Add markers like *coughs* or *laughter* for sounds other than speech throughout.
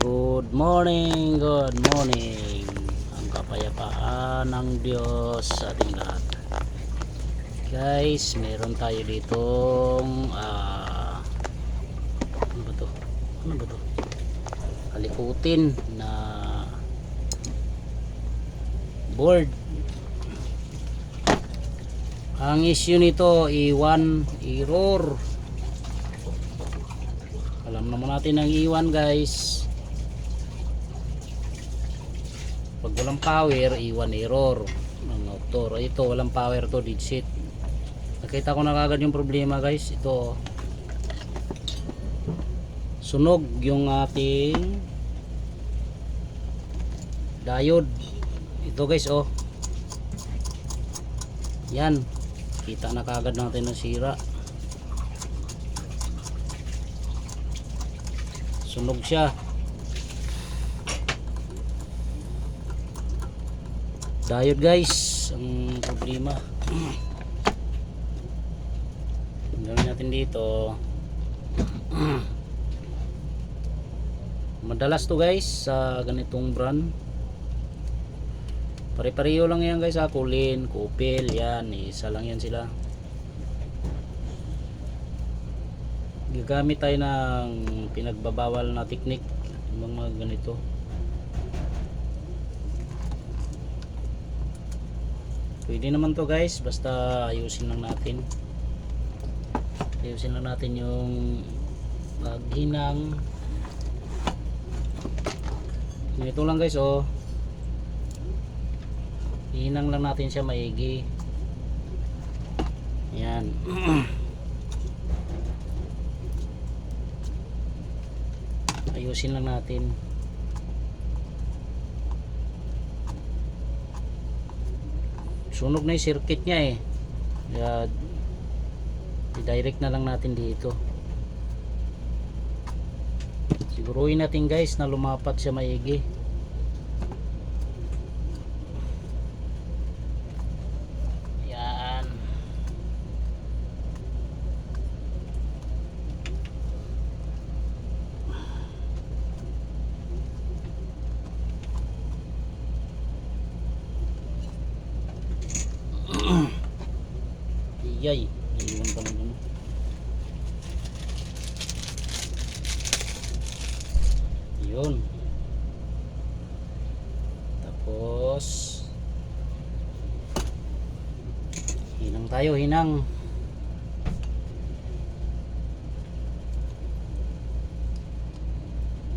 Good morning, good morning. Ang kapayapaan ng Diyos sa ating lahat. Guys, meron tayo ditong ah ano ba to? Ano ba to? Kalikutin na board. Ang issue nito, iwan, error. Alam naman natin ang iwan guys. Pag walang power, iwan error. Ng motor. Ito, walang power to, digit. Nakita ko na kagad yung problema guys. Ito. Sunog yung ating diode. Ito guys, oh. Yan. Kita na kagad natin na sira. Sunog siya. Diode guys, ang problema. Ang gawin natin dito. Madalas to guys sa ganitong brand. Pare-pareho lang yan guys ha. Kulin, kupil, yan. Isa lang yan sila. Gagamit tayo ng pinagbabawal na technique. Yung mga ganito. Pwede naman to guys. Basta ayusin lang natin. Ayusin lang natin yung paghinang. Ganito lang guys oh. Hinang lang natin siya maigi. Yan. *clears throat* Ayusin lang natin. Sunog na yung circuit niya eh. Kaya i-direct na lang natin dito. Siguruhin natin guys na lumapat siya maigi. Yan. Iyay. Iiwan pa lang ano. Yun. Tapos hinang tayo, hinang.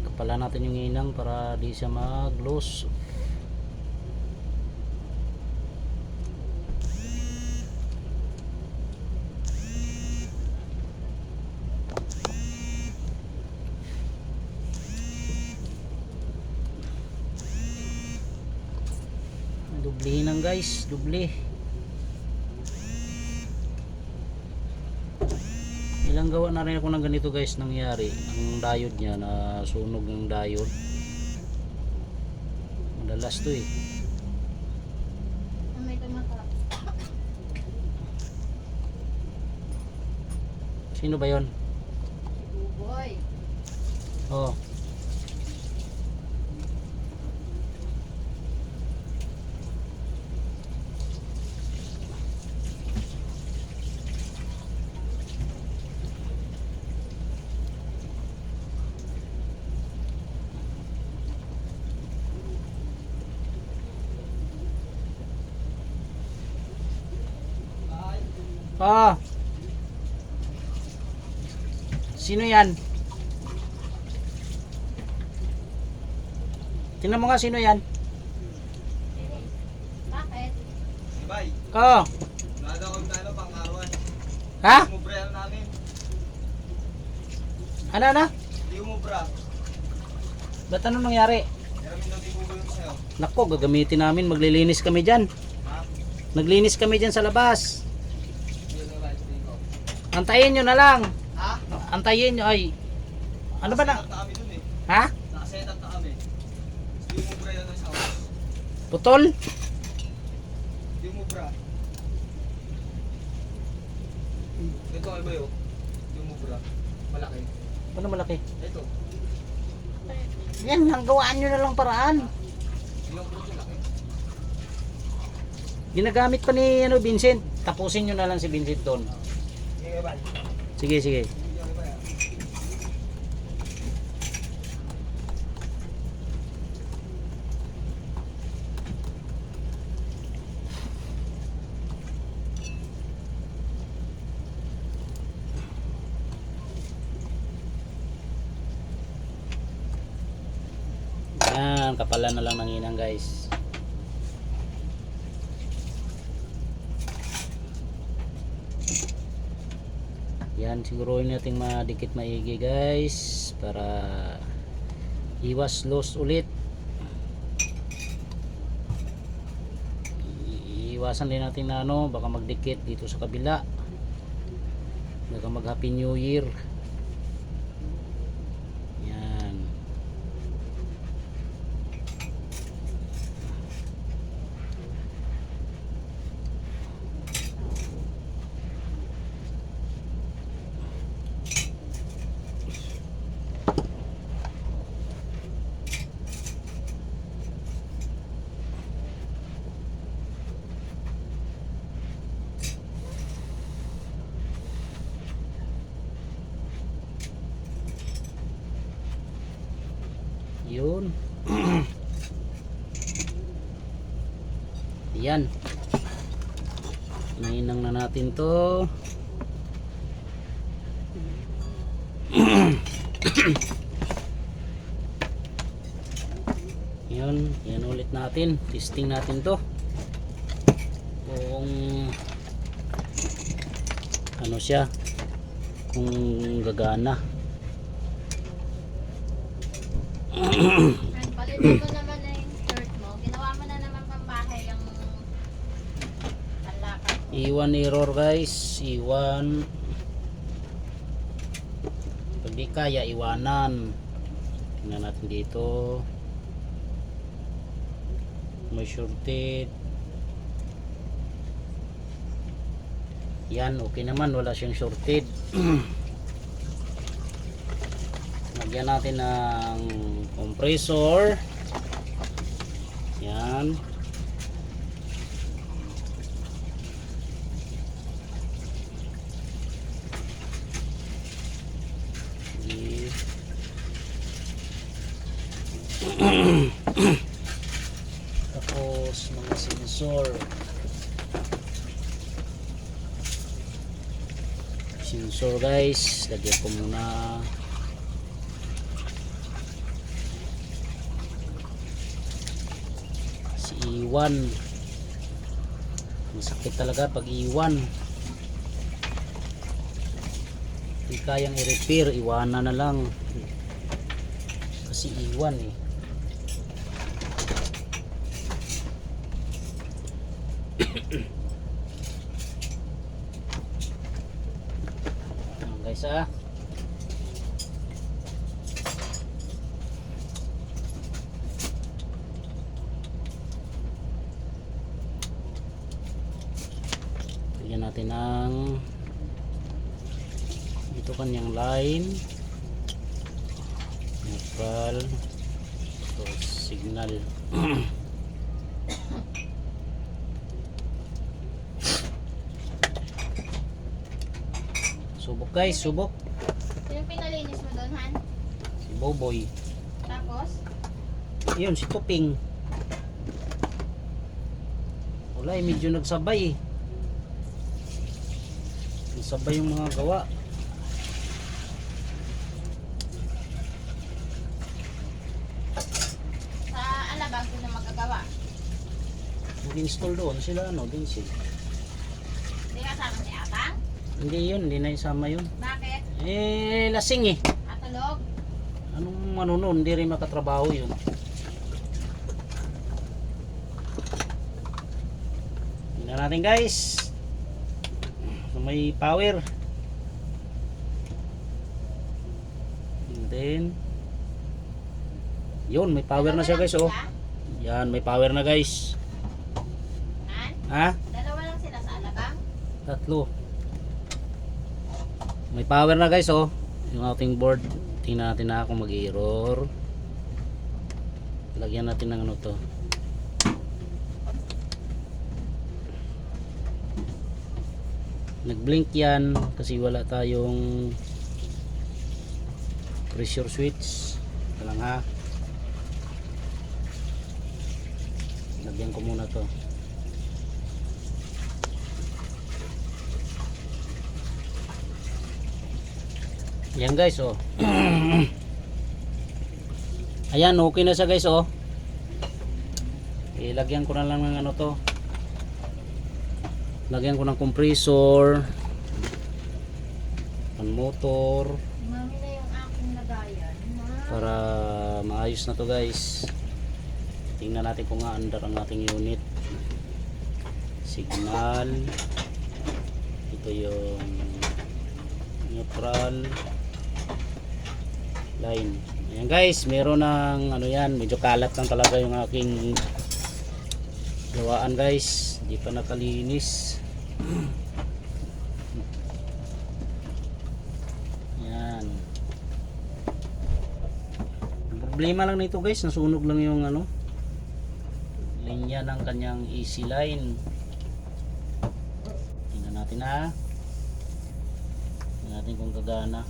Kapala natin yung hinang para di siya mag-loose. Dubli hinang guys, dubli. Ilang gawa na rin ako ng ganito guys nangyari. Ang diode niya na sunog ng diode. Madalas to eh. Sino ba yon? Boy. Oh. Ah. Sino yan? Tingnan mo nga sino yan. Bakit? Bay, Oh. nada ko tayo pang arawan. Ha? Bra namin. Ano na? Di mo bra. Ba't ano nangyari? Di mo yung sa'yo. Nako, gagamitin namin. Maglilinis kami dyan. Ha? Naglinis kami dyan sa labas. Yun ang light ko. Antayin nyo na lang. Ha? Antayin nyo ay... Ano ba na? Eh. Ha? Nakasetup na kami. Di mo bra yun sa house. Putol? Di mo bra. Ito ay ba yun? Di mo bra. Malaki. Ano malaki? Ito. Yan, hanggawaan nyo na lang paraan. Ginagamit pa ni ano, Vincent. Tapusin nyo na lang si Vincent doon. Sige. Sige, sige. Hindi ako ba yan? Yan, kapalan na lang ng inang guys. Yan, siguruhin natin madikit maigi guys para iwas loss ulit. Iwasan din natin na ano, baka magdikit dito sa kabila. Baka mag Happy New Year. Yan. Yun. *clears throat* Yan. Nainang na natin to. *clears throat* Yun, yan ulit natin. Testing natin to. Kung ano siya. Kung gagana. Palitan mo naman na shirt mo. Ginawa mo na naman pambahay yung panlakad. Iwan error guys. Iwan. Pag di kaya, iwanan. Tingnan natin dito. May shorted. Yan, okay naman. Wala siyang shorted. *clears throat* Lagyan natin ng compressor. Yan. *clears throat* Tapos mga sensor. Sensor guys, lagyan ko muna. Si Iwan. Masakit talaga pag iwan. Hindi kayang i-repair, iwanan na lang. Kasi iwan eh. Ayan, guys ah. Bigyan natin ng ito kanyang line. Neutral. Tapos signal. *coughs* Subok guys subok. Yung pinalinis mo doon, Han? si Boboy. Tapos? yun si Tuping. Wala eh medyo nagsabay eh nagsabay yung mga gawa Sa alabang na magagawa. nag-install doon sila ano si Hindi kasama si Atang? hindi yun hindi na isama yun Bakit? eh lasing eh Atulog? anong ano nun hindi rin makatrabaho yun tingnan natin guys may power. And then yun may power na siya guys oh. yan may power na guys. Ha? Dalawa lang sila sa alabang? tatlo. May power na guys oh. Yung outing board tingnan natin na kung mag error lagyan natin ng ano to nag-blink yan kasi wala tayong pressure switch. Lang ha. Lagyan ko muna to. Yan guys oh. *clears throat* Ayan okay na siya guys oh. Ilagyan ko na lang ng ano to lagyan ko ng compressor pan motor Mami na yung aking lagayan. Ma. para maayos na to guys tingnan natin kung under ang ating unit signal ito yung neutral line ayan guys meron ng ano yan medyo kalat lang talaga yung aking gawaan guys. Di pa nakalinis. Yan. Ang problema lang nito guys nasunog lang yung ano linya ng kanyang easy line. Tingnan natin ha? Tingnan natin kung gagana.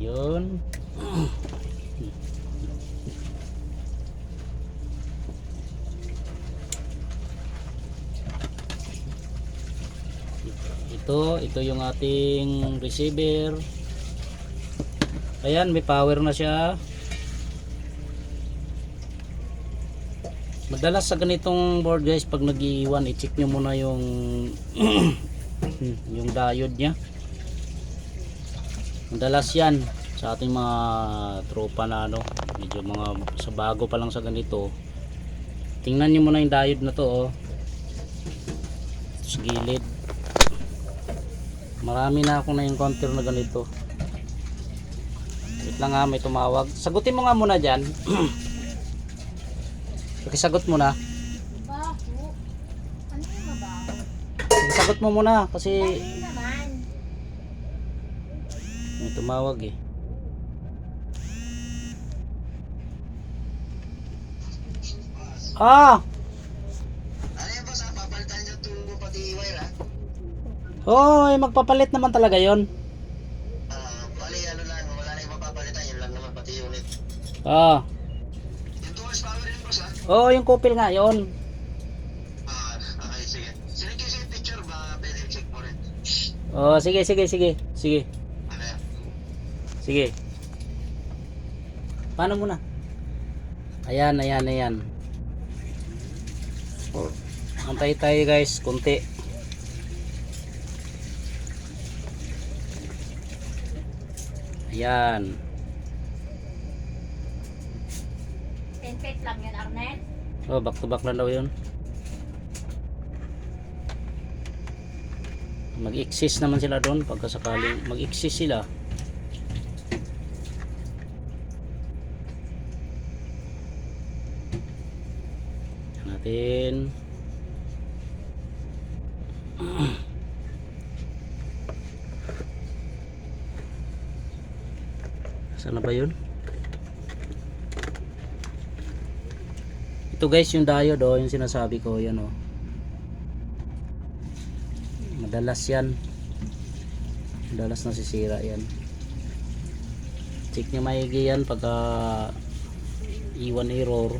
Yun *clears throat* ito ito yung ating receiver. Ayan may power na siya. Madalas sa ganitong board guys pag nag-iwan i-check nyo muna yung *clears throat* yung diode nya madalas yan sa ating mga tropa na ano medyo mga sa bago pa lang sa ganito. Tingnan nyo muna yung diode na to oh. Sa gilid marami na ako na encounter na ganito. Wait lang ha may tumawag. Sagutin mo nga muna dyan. *clears throat* Pakisagot mo na pakisagot mo muna kasi may tumawag eh. Ah oh magpapalit naman talaga yon Ah, bali ano lang, wala na yung mapapalitan, yun lang naman pati unit. ah Yung 2 horsepower yun boss ha? oh yung kupil nga yon Ah, okay, sige. Kayo sa picture ba pwede check mo rin? oh sige sige sige sige Ano yan? Sige. Paano muna? Ayan, ayan, ayan. Oh, Antay tayo guys, kunti. Ayan. 10 feet lang yun, Arnel. Oh, back to back lang daw yun. Mag-exist naman sila doon pagka sakaling mag-exist sila. natin *clears throat* Saan na ba yun? Ito guys yung diode oh, yung sinasabi ko yan oh. Madalas yan. Madalas nasisira yan. Check nyo maigi yan pagka iwan error.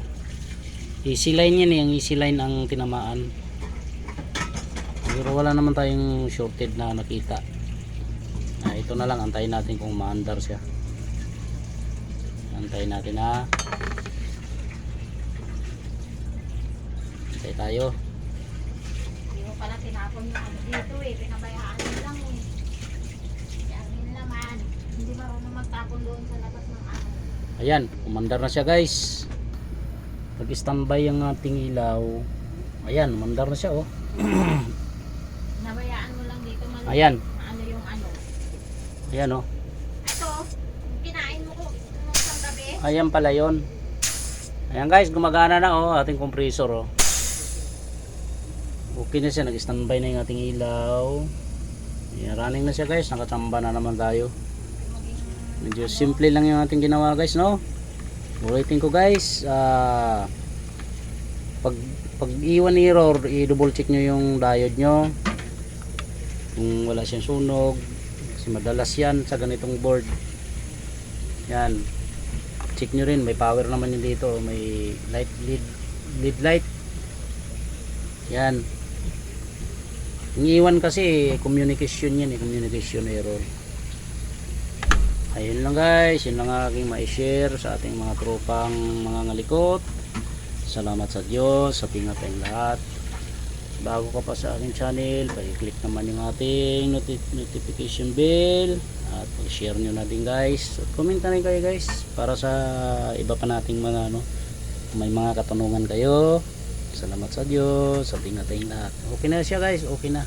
Easy line yan eh, ang easy line ang tinamaan. Pero wala naman tayong shorted na nakita. Ah, ito na lang, antayin natin kung maandar siya. Antayin natin ha. Antay tayo. Hindi mo pala tinapon yung ano dito eh. Pinabayaan mo lang eh. Yan yun naman. Hindi marunong magtapon doon sa labas ng ano. Ayan, umandar na siya guys. Pag standby ang ating ilaw. Ayan, umandar na siya oh. *clears throat* Nabayaan mo lang dito. Ayan. Ano yung ano. Ayan oh. Ito, kinain mo ko nung isang gabi. Ayan pala yon. Ayan guys, gumagana na oh ating compressor oh. Okay na siya, nag-standby na yung ating ilaw. Ayan, running na siya guys, nakatamba na naman tayo. Medyo simple lang yung ating ginawa guys no ulitin ko guys ah pag pag iwan error i-double check nyo yung diode nyo kung wala siyang sunog kasi madalas yan sa ganitong board yan check nyo rin may power naman yun dito may light lead lead light. Yan. Yung iwan kasi communication yan eh communication error ayun lang guys yun lang aking ma-share sa ating mga tropang mga ngalikot. Salamat sa Diyos sa tinga tayong lahat. Bago ka pa sa aking channel pag-click naman yung ating noti- notification bell at pag-share nyo na din guys. At comment na rin kayo guys para sa iba pa nating mga ano may mga katanungan kayo. Salamat sa Diyos. Sa tinga tayong lahat. Okay na siya guys. Okay na